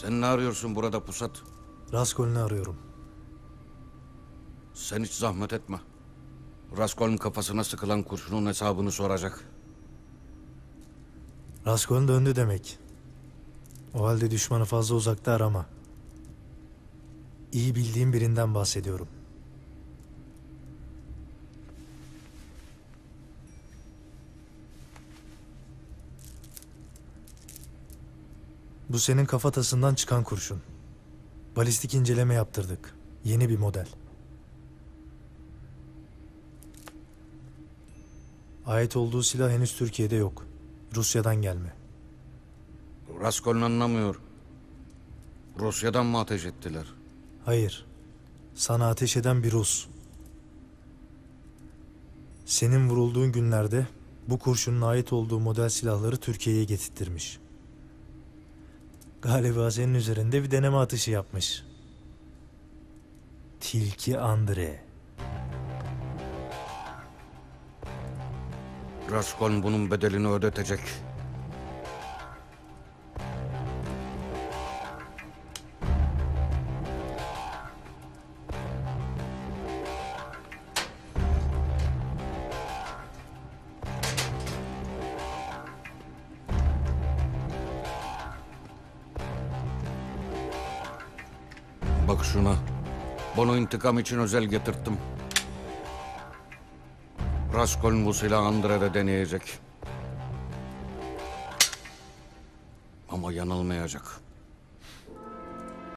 Sen ne arıyorsun burada pusat? Raskol'ünü arıyorum. Sen hiç zahmet etme. Raskol'un kafasına sıkılan kurşunun hesabını soracak. Raskol'ün döndü demek. O halde düşmanı fazla uzakta arama. İyi bildiğim birinden bahsediyorum. Bu senin kafatasından çıkan kurşun. Balistik inceleme yaptırdık. Yeni bir model. Ait olduğu silah henüz Türkiye'de yok. Rusya'dan gelme. Raskol'un anlamıyor. Rusya'dan mı ateş ettiler? Hayır. Sana ateş eden bir Rus. Senin vurulduğun günlerde bu kurşunun ait olduğu model silahları Türkiye'ye getirttirmiş. Galiba senin üzerinde bir deneme atışı yapmış. Tilki Andre. Raskol bunun bedelini ödetecek. Bak şuna. Bunu intikam için özel getirttim. Raskol'un bu silahı Andre'de deneyecek. Ama yanılmayacak.